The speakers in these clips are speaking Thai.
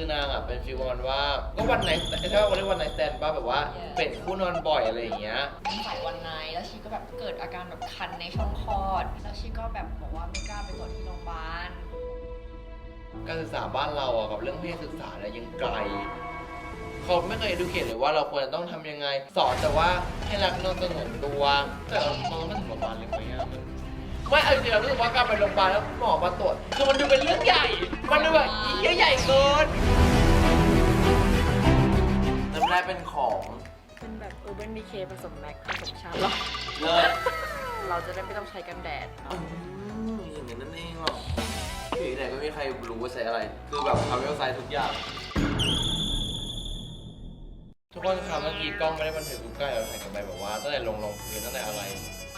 คือนางอะเป็นฟีลประมาณว่า ก็วันไหนใช่ป่ะวันนี้วันไหนแตนป่ะแบบว่าเป็นคู่นอนบ่อยอะไรอย่างเงี้ยใส่วันไนท์แล้วชีก็แบบเกิดอาการแบบคันในช่องคลอด แล้วชีก็แบบบอกว่าไม่กล้าไปตรวจที่โรงพยาบาล การศึกษาบ้านเราอะกับเรื่องเพศศึกษาเนี่ยยังไกล เขาไม่เคยดูเขียนเลยว่าเราควรจะต้องทำยังไง สอนแต่ว่าให้รักนอนสงวนตัวแต่เรามองไม่ถึงโรงพยาบาลเลยไหมอะมัน ไม่เอาจริงๆเรารู้สึกว่าการไปโรงพยาบาลแล้วหมอมาตรวจคือมันดูเป็นเรื่องใหญ่ มันดูแบบอีเหี้ยใหญ่เกินน้ำแร่เป็นของเป็นแบบ Urban Decay ผสมแม็กผสมชาร์ลอตเลิศเราจะได้ไม่ต้องใช้กันแดด อืมอย่างนั้นนั่นเองหรอที่ไหนก็ไม่มีใครรู้ว่าใช้อะไร คือแบบทำเวลไซต์ทุกอย่าง ทุกคนคะเมื่อกี้กล้องไม่ได้บันทึกทุกใกล้เราถ่ายกันไปแบบว่าตั้งแต่ลงลงพื้นตั้งแต่อะไร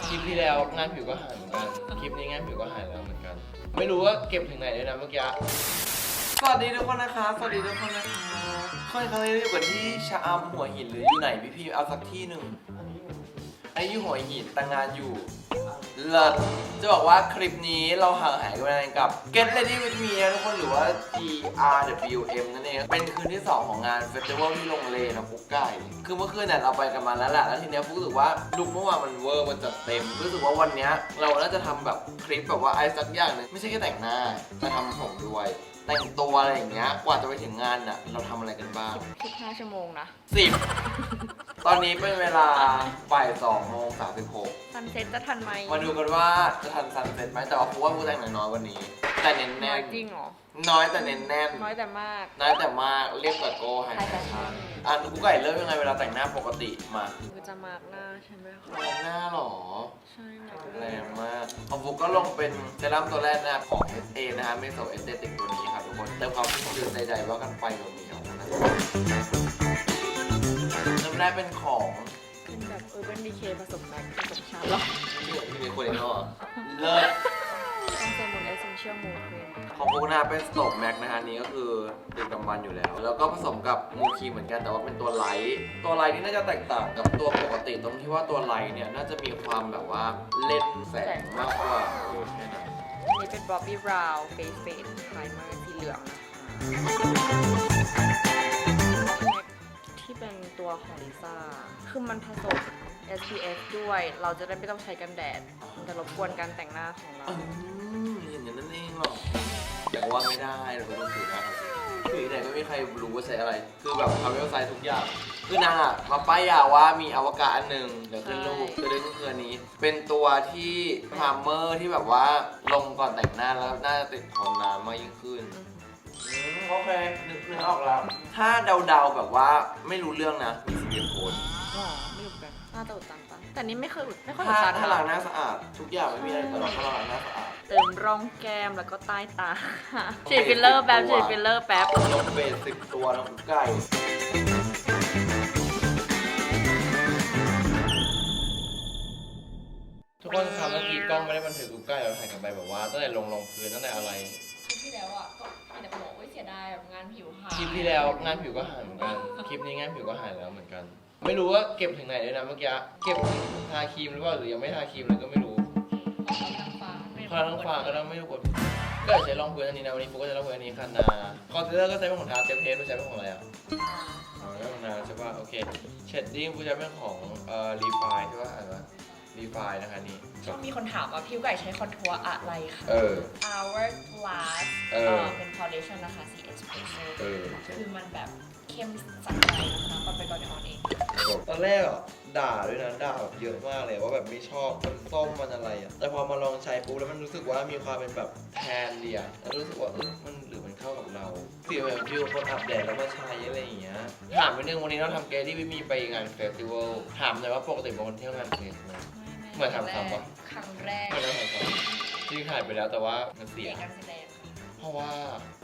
คลิปที่แล้วงานผิวก็หายเหมือนกัน คลิปนี้งานผิวก็หายแล้วเหมือนกัน ไม่รู้ว่าเก็บถึงไหนเลยนะเมื่อกี้ สวัสดีทุกคนนะคะ สวัสดีทุกคนนะคะค่อยครั้งนี้อยู่กันที่ชะอำหัวหินหรืออยู่ไหนพี่พี่เอาสักที่หนึ่งไอ้อยู่หัวหินแต่งงานอยู่ เลิศจะบอกว่าคลิปนี้เราห่างหายกันไปนานกับ Get Ready with Me นะทุกคนหรือว่า GRWM นั่นเอง เป็นคืนที่ 2 ของงานเฟสติวัลที่โรงเลนะฟุกไก่ คือเมื่อคืนเนี่ยเราไปกันมาแล้วแหละแล้วทีเนี้ยฟุกรู้สึกว่าลุกเมื่อวานมันเวอร์มันจัดเต็ม รู้สึกว่าวันเนี้ยเราน่าจะทำแบบคลิปแบบว่าไอ้สักอย่างหนึงไม่ใช่แค่แต่งหน้าจะทำผมด้วย แต่งตัวอะไรอย่างเงี้ย กว่าจะไปถึงงานน่ะเราทำอะไรกันบ้าง 15 ชั่วโมงนะสิบ ตอนนี้เป็นเวลาบ่ายสองโมงสามสิบหกซันเซ็ตจะทันไหมมาดูกันว่าจะทันซันเซ็ตไหมแต่ว่าพูว่าผู้แต่งน้อยๆวันนี้ แต่เน้นน้แน่อยนจริงเหรอ น้อยแต่เน้นแน่น น้อยแต่มาก น้อยแต่มากเรียกแต่โก้ไฮ High แฟ fashion ชั่นอะกูไก่เริ่มยังไงเวลาแต่งหน้าปกติมาคือจะมากหน้าใช่ไหมคะแรงหน้าหรอ ใช่มากแรงมากของฟุกก็ลงเป็นเซรั่มตัวแรกนะครับของ SA นะฮะเมโซเอสเตติกตัวนี้ครับทุกคนเติมความชื่นใจใจว่ากันไปตรงนี้ครับน้ำแร กเป็นของเป็นแบบ Urban Decay ผสมแม็กผสมชาร์ลอตที่ที่มีคนเองเหรอเลิศต้องเซมูนเอเซนเชียลมูครีมของฟุกนะเป็นสโตกแม็กนะฮะอันนี้ก็คือดื่มกำมันอยู่แล้ว แล้วก็ผสมกับมูคีเหมือนกันแต่ว่าเป็นตัวไลท์ตัวไลท์นี่น่าจะแตกต่างกับตัวปกติตรงที่ว่าตัวไลท์เนี่ยน่าจะมีความแบบว่าเล่นแสงมากกว่าเออแค่นั้นอันนี้เป็น Bobbi Brown Face Fade Primer สีเหลืองนะคะ ของลิซ่าคือมันผสม SPF ด้วย เราจะได้ไม่ต้องใช้กันแดด มันจะรบกวนการแต่งหน้าของเรา อืมอย่างนั้นนั่นเองหรอแต่ว่าไม่ได้เราก็ต้องถือนะครับถือไหนก็ไม่มีใครรู้ว่าใช้อะไร คือแบบทำเวลไซต์ทุกอย่างคือนางอะมาป้ายยาว่ามีอวกาศอันหนึ่งเดี๋ยวขึ้นรูปใช่คือได้ก็คืออันนี้ เป็นตัวที่พรามเมอร์ที่แบบว่าลงก่อนแต่งหน้าแล้วน่าจะติดทนนานมากยิ่งขึ้น อืม โอเคนึกนึกออกแล้ว ถ้าเดาๆแบบว่าไม่รู้เรื่องนะมีสีเดียโคนอ๋อไม่รู้กันน่าจะอุดตันปะแต่นี่ไม่เคยอุดไม่ค่อยอุถ้าดตันถ้าเท่าไหล้างร่หน้าสะอาด ทุกอย่างไม่มีอะไรแต่เราถ้าเราล้างหน้าสะอาดเติมร่องแก้มแล้วก็ใต้ตาฉีดฟิลเลอร์แป๊บฉีดฟิลเลอร์แป๊บลงเบสสิบตัวนะคุณไก่ทุกคนคะเมื่อกี้กล้องไม่ได้บันทึกทุกใกล้เราถ่ายกันไปแบบว่าตั้งแต่ลงลงพื้นตั้งแต่อะไรคลิป ที่แล้วอะก็มีแต่บอกว่าเสียดายแบบงานผิวหายคลิปที่แล้วงานผิวก็หายเหมือนกัน คลิปนี้งานผิวก็หายแล้วเหมือนกัน ไม่รู้ว่าเก็บถึงไหนเลยนะเมื่อกี้ เก็บถึงทาครีมหรือเปล่าหรือยังไม่ทาครีมเลยก็ไม่รู้ของทางฟ้าพอทั้งฟ้าก็ต้องไม่รู้กดก็เดี๋ยวใช้รองพื้นอันนี้นะวันนี้ฟุกก็จะรองพื้นอันนี้คันนาคอนซีลเลอร์ก็ใช้เป็นของทาเซลเทสไม่ใช้เป็นของอะไรอะอ๋อเรื่องนาใช่ป่ะโอเค เชดดิ้งกูจะเป็นของเอ่อรีไฟใช่ป่ะอ่านว่า รีไฟนะคะนี่ ชอบมีคนถามว่าผิวไก่ใช้คอนทัวร์อะไรคะ เออ Hourglass เออเอ่อเป็น foundation นะคะสี espresso เออคือมันแบบเข้มสัดใจนะคะก่อนไปก่อนในออนเอง ตอนแรกอะด่าด้วยนะด่าแบบเยอะมากเลยว่าแบบไม่ชอบมันส้มมันอะไรอะแต่พอมาลองใช้ปุ๊บแล้วมันรู้สึกว่ามีความเป็นแบบแทนเดียแล้วรู้สึกว่าเออมันหรือมัน เข้ากับเราฟีลแบบฟิลคนอาบแดดแล้วมาใช้อะไรอย่างเงี้ย ถามไปนึงวันนี้เราทำเกที่ไม่มีไปงานเฟสติวัลถามเลยว่าปกติเป็นคนเที่ยวงานเฟสไหม เหมือนทำซ้ำปะ ครั้งแรกไม่ได้ทำครับจริงถ่ายไปแล้วแต่ว่ามันเสีเสียยการแสดงค่ะเพราะว่า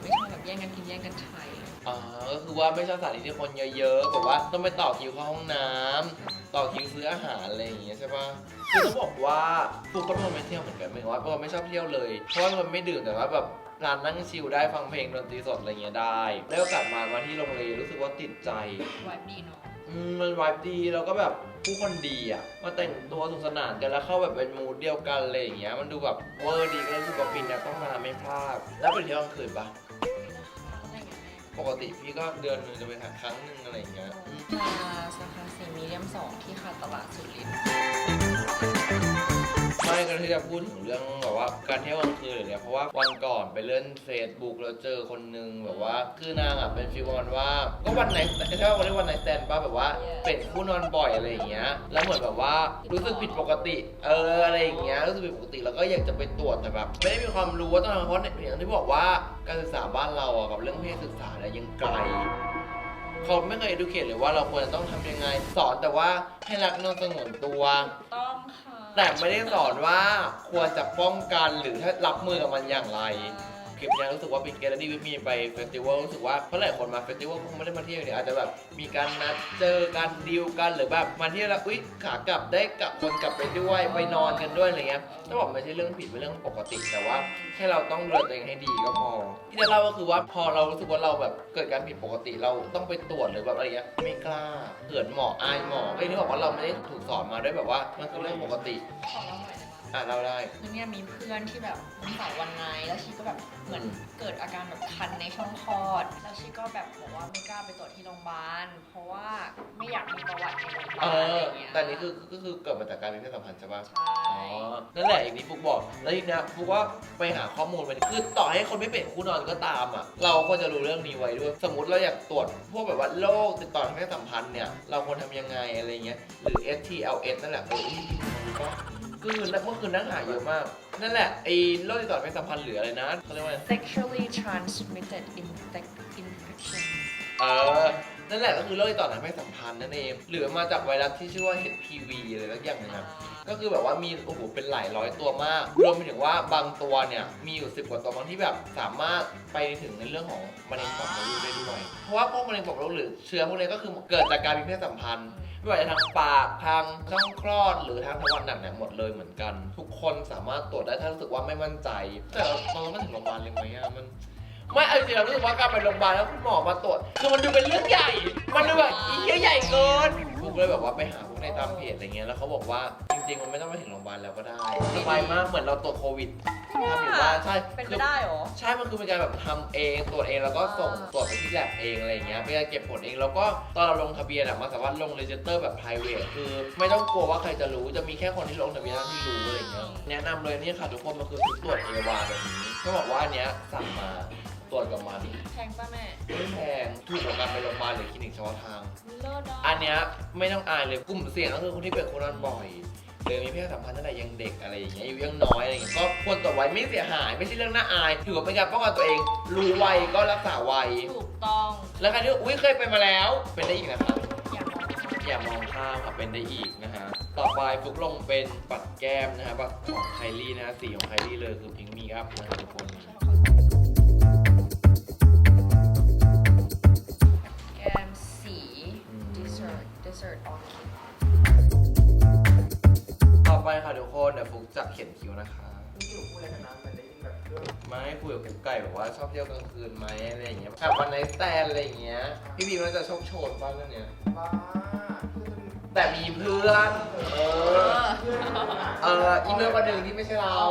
ไม่ชอบแบบแย่งกันกินแย่งกันใช้อ่าก็คือว่าไม่ชอบสถานที่ที่คนเยอะๆแบบว่าต้องไปต่อคิวเข้าห้องน้ำต่อคิวซื้ออาหารอะไรอย่างเงี้ยใช่ปะคือต้องบอกว่าฟุกก็เป็นคนไม่เที่ยวเหมือนกันหมายถึงว่าเป็นคนไม่ชอบเที่ยวเลยเพราะว่าเป็นคนไม่ดื่มแต่ว่าแบบ ร้านนั่งชิลได้ฟังเพลงดนตรีสดอะไรเงี้ยได้ได้โอกาสมามาที่โรงเรียนรู้สึกว่าติดใจวายดีเนาะอืมมันวายดีแล้วก็แบบผู้คนดีอะมาแต่งตัวสนุกสนานกันแล้วเข้าแบบเป็นมูดเดียวกันอะไรอย่างเงี้ยมันดูแบบเวอร์ดีก็เลยรู้สึกว่าปีนี้ต้องมาไม่พลาดแล้วไปเที่ยวกลางคืนปะอะไรอย่างเงี้ยแม่ปปกติพี่ก็เดือนหนึงจะไปหาครั้งหนึ่งอะไรอย่างเงี้ยอืม มาสาขาสีมีเดียมสองที่คาตลาดสุรินทร์ ไม่ก็ที่จะพูดถึงเรื่องแบบว่าการเที่ยวกลางคืนเนี่ยเพราะว่าวันก่อนไปเล่นเฟซบุ๊กแล้วเจอคนนึงแบบว่าคือนางอะเป็นฟีลประมาณว่าก็วันไหนใช่ว่าวันนี้วันไหนแตนป้าแบบว่าเป็นคู่นอนบ่อยอะไรอย่างเงี้ยแล้วเหมือนแบบว่ารู้สึกผิดปกติเอออะไรอย่างเงี้ยรู้สึกผิดปกติแล้วก็อยากจะไปตรวจแต่แบบไม่ได้มีความรู้ว่าต้องทำเพราะอย่างที่บอกว่าการศึกษาบ้านเราอะกับเรื่องเพศศึกษาเนี่ยยังไกลเขาไม่เคย educate เลยว่าเราควรจะต้องทำยังไงสอนแต่ว่าให้รักนอกสงวนตัว ต้องค่ะ แต่ไม่ได้สอนว่าควรจะป้องกันหรือถ้ารับมือกับมันอย่างไร คลิปเนี้ยรู้สึกว่าเป็นเกลลี่วิมีไปเฟสติวัลรู้สึกว่าเพราะหลายคนมาเฟสติวัลคงไม่ได้มาเที่ยวเนี่ยอาจจะแบบมีการนัดเจอกันดีลกันหรือแบบมาเที่ยวแล้วอุ๊ยขากลับได้กับคนกลับไปด้วยไปนอนกันด้วยอะไรเงี้ยต้องบอกไม่ใช่เรื่องผิดเป็นเรื่องปกติแต่ว่าแค่เราต้องดูแลตัวเองให้ดีก็พอที่จะเล่าก็คือว่าพอเรารู้สึกว่าเราแบบเกิดการผิดปกติเราต้องไปตรวจหรือแบบอะไรเงี้ยไม่กล้าเขินหมออายหมอไอ้ที่บอกว่าเราไม่ได้ถูกสอนมาด้วยแบบว่ามันคือเรื่องปกติขอเล่าหน่อยได้ไหมอะเราได้ คือเนี่ยมีเพื่อนที่แบบนเสาร์วันไนท์แล้วชีก็แบบ เหมือนเกิดอาการแบบคันในช่องคลอด แล้วชีก็แบบบอกว่าไม่กล้าไปตรวจที่โรงพยาบาล เพราะว่าไม่อยากมีประวัติในโรงพยาเอบาลอะไรอเงี้ยแต่อันนี้คือก็คือเกิดมาจากการมีเพศสัมพันธ์ใช่ปะ ใช่ อ๋อ นั่นแหละอย่างที่ฟุกบอก แล้วทีเนี้ยฟุกว่าไปหาข้อมูลมาคือต่อให้คนไม่เป็นคู่นอนก็ตามอะ เราควรจะรู้เรื่องนี้ไว้ด้วย สมมติเราอยากตรวจพวกแบบว่าโรคติดต่อทางเพศสัมพันธ์เนี่ย เราควรทำยังไงอะไรเงี้ย หรือ STLS นั่นแหละเออนี่รู้ปะ คือเมื่อคืนนั่งหาเยอะมาก นั่นแหละไอ้โรคติดต่อทางเพศสัมพันธ์หรืออะไรนะเขาเรียกว่าอะไร sexually transmitted infec- infection เออ นั่นแหละก็คือโรคติดต่อทางเพศสัมพันธ์นั่นเอง หรือมาจากไวรัสที่ชื่อว่า HPV อะไรสักอย่างหนึงครับ ก็คือแบบว่ามีโอ้โหเป็นหลายร้อยตัวมาก รวมไปถึงว่าบางตัวเนี่ย มีอยู่สิบกว่าตัวบางที่แบบสามารถไปถึงในเรื่องของมะเร็งปอดมดลูกได้ด้วย เพราะว่าพวกมะเร็งปอดมดลูกหรือเชื้อพวกนี้ก็คือเกิดจากการมีเพศสัมพันธ์ ไม่ว่าจะทางปากทางช่องคลอดหรือทางทวารหนักเนี่ยหมดเลยเหมือนกัน ทุกคนสามารถตรวจได้ถ้ารู้สึกว่าไม่มั่นใจ แต่เราไม่ถึงโรงพยาบาลเลยไหมอะมัน ไม่เอาจริงๆเรารู้สึกว่าการไปโรงพยาบาลแล้วคุณหมอมาตรวจคือมันดูเป็นเรื่องใหญ่ มันดูแบบอีเหี้ยใหญ่เกิน เลยแบบว่าไปหาพวกในตามเพจอะไรเงี้ยแล้วเขาบอกว่าจริงๆ มันไม่ต้องไปถึงโรงพยาบาลแล้วก็ได้สบายมากเหมือนเราตรวจโควิดทำอยู่บ้านใช่เป็นไปคือได้เหรอ ใช่ มันคือเป็นการแบบทำเองตรวจเองแล้วก็ส่งอ่าตรวจไปที่แลบเองอะไรอย่างเงี้ยเป็นการเก็บผลเองแล้วก็ตอนเราลงทะเบียนอะมันสามารถลงเรจิสเตอร์แบบ private คือ ไม่ต้องกลัวว่าใครจะรู้จะมีแค่คนที่ลงทะเบียนเท่านั้นที่รู้อะไรอย่างเงี้ยแนะนำเลยนี่ค่ะทุกคนมันคือชุดตรวจเอวาแบบนี้เขาบอกว่าอันเนี้ยสั่งมา ตรวจกับมันแพงป่ะแม่ไม่แพงถูกกว่าการไปโรงพยาบาลหรือคลินิกเฉพาะทาง เลิศอะอันเนี้ยไม่ต้องอายเลยกลุ่มเสี่ยงก็คือคนที่เป็นคนนอนบ่อยหรือมีเพศสัมพันธ์ตั้งแต่ยังเด็กอะไรอย่างเงี้ยอายุยังน้อยอะไรอย่างเงี้ยก็ควรตรวจไว้ไม่เสียหาย ไม่ใช่เรื่องน่าอายถือว่าเป็นการป้องกันตัวเอง รู้ไวก็รักษาไวถูกต้อง แล้วใครที่อุ้ยเคยเป็นมาแล้วเป็นได้อีกนะครับอย่ามองข้ามอย่ามองข้ามค่ะเป็นได้อีกนะฮะต่อไปฟุกลงเป็นปัดแก้มนะฮะปัดของไคลี่นะฮะสีของไคลี่เลยคือพิงมีอัพนะฮะทุกคนแ dessert dessert orchid ต่อไปค่ะทุกคนเดี๋ยวฟุกจะเขียนคิ้วนะคะนี่อยู่พูดอะไรกันนะมันได้ยินแบบเรื่องไม่คุยกับกุ๊กไก่แบบว่าชอบเที่ยวกลางคืนไหมอะไรอย่างเงี้ยแบบวันไนท์สแตนอะไรอย่างเงี้ย พี่บีมันจะโชคโชนบ้างเรื่องเนี้ยบ้าคือแต่มีเพื่อน เออ เพื่อนอะเอออีเมลวันหนึ่งที่ไม่ใช่เราอ๋อ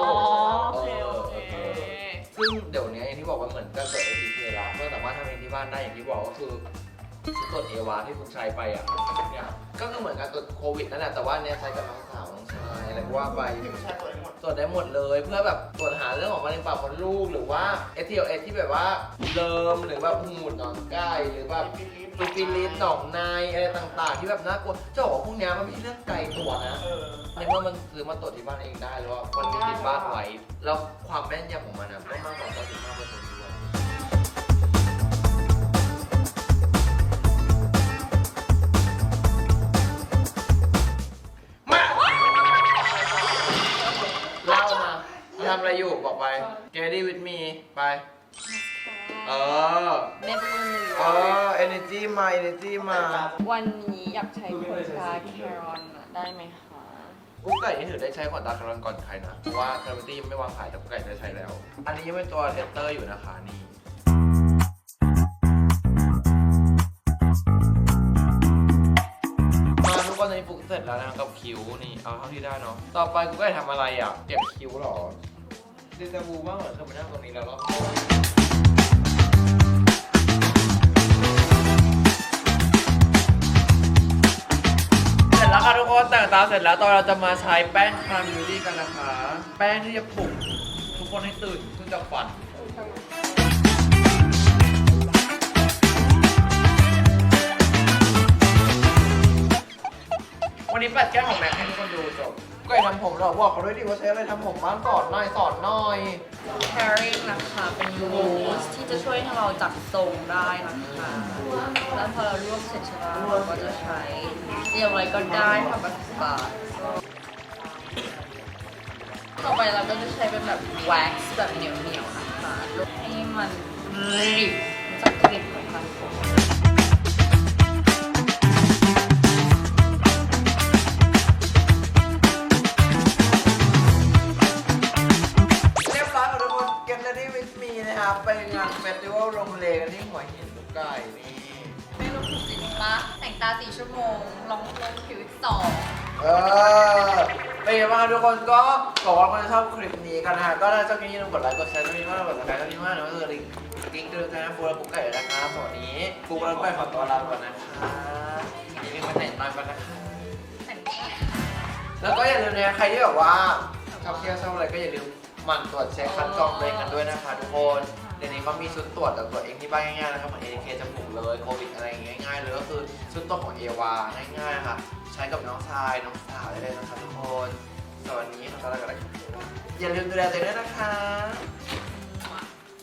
โอเคโอเค ซึ่งเดี๋ยวนี้อย่างที่บอกว่าเหมือนกันเปิด APK ละก็สามารถทำเองที่บ้านได้อย่างที่บอกก็คือชุด ตรวจเอวาที่ฟุกใช้ไปอะเนี่ยก็คือเหมือนการตรวจโควิดนั่นแหละแต่ว่าเนี่ยใช้กับน้องสาวน้องชายอะไรก็ว่าไป ที่ผู้ชายตัวเองหมดตรวจได้หมดเลยเพื่อแบบตรวจหาเรื่องของมะเร็งปากมดลูกหรือว่า STLS ที่แบบว่าเลิมหรือแบบหูดหนอนไก่หรือแบบฟิฟิลิสหนองในอะไรต่างๆ ที่แบบน่ากลัวเจะบอกว่าพวกเนี้ยมันไม่ใช่เรื่องไกลตัวนะเออในเมื่อมันซื้อมาตรวจที่บ้านเองได้แล้วว่ามันมีติดบ้านไว้แล้วความแม่นยำของมันอะก็มากกว่า95เปอร์เซ็นต์ด้วย อะไรอยู่บอกไป Get ready with me ไป เออเม็ดมือเออ energy มา energy มาวันนี้อยากใช้ขนตาแครอนอะได้ไหมคะกุ๊กไก่นี่ถือได้ใช้ขนตาคารอนก่อนใครนะเพราะว่าคาร์ตี้ยังไม่วางขายแต่กุ๊กไก่ได้ใช้แล้ว อันนี้ยังเป็นตัวเทสเตอร์อยู่นะคะนี่มาทุกคนตอนนี้ฟุกเสร็จแล้วนะครับกับคิ้วนี่เอาเท่าที่ได้เนาะต่อไปกุ๊กไก่ทำอะไรอะเก็บคิ้วเหรอ เดจาวูมากเหมือนเคยมานั่งตรงนี้แล้วรอบสร็จแล้วค่ะทุกคนแต่งตาเสร็จแล้วตอนเราจะมาใช้แป้งครามบิวตี้กันนะคะ แป้งที่จะปลุกทุกคนให้ตื่นขึ้นจะกฝัน วันนี้ปัดแก้มของแม็ก ให้ทุกคนดูจบก็ไอทำผมเราบอกเขาด้วยดิว่าใช้อะไรทำผมบ้างสอนหน่อยสอนหน่อย pairing นะคะเป็น mousse ที่จะช่วยให้เราจับทรงได้นะคะ แล้วพอเรารวบเสร็จใช่ไหมเราก็จะใช้เจียวอะไรก็ได้ทำแบบสปาต่อไปเราก็จะใช้เป็นแบบ wax แบบเหนียวๆนะคะลดให้มันริบจักกริบของมัน กันที่หัวหินลูกไก่นี่ไม่รู้ผิดจริงปะแต่งตาสี่ชั่วโมงลองลงผิวอีกสองเออเป็นยังไงบ้างครับทุกคนก็บอกว่าคนชอบคลิปนี้กันนะฮะก็ถ้าชอบคลิปนี้ลืมกดไลค์กดแชร์ตรงนี้มากดติดตามตรงนี้มากนะก็คือลิงก์ลิงก์เดินทางฟูและปุ๊กไก่นะคะสวัสดีปุ๊กและปุ๊กไก่ขอตัวลาไปก่อนนะคะอย่าลืมมาแต่งตามกันนะคะแต่งตาแล้วก็อย่าลืมนะใครที่แบบว่าชอบเที่ยวชอบอะไรก็อย่าลืมหมั่นตรวจเช็คคัดกรองตัวเองกันด้วยนะคะทุกคน เดี๋ยวนี้เขามีชุดตรวจแต่ตรวจเองที่บ้านง่ายๆนะครับเหมือนเอเคจมูกเลยโควิดอะไรอย่างเงี้ยง่ายๆเลยก็คือชุดตรวจของเอวาง่ายๆค่ะ ใช้กับน้องชายน้องสาวได้เลยนะคะทุกคนสวัสดีค่ะตอนแรกอะไรอย่าลืมดูแลตัวเองด้วยนะคะ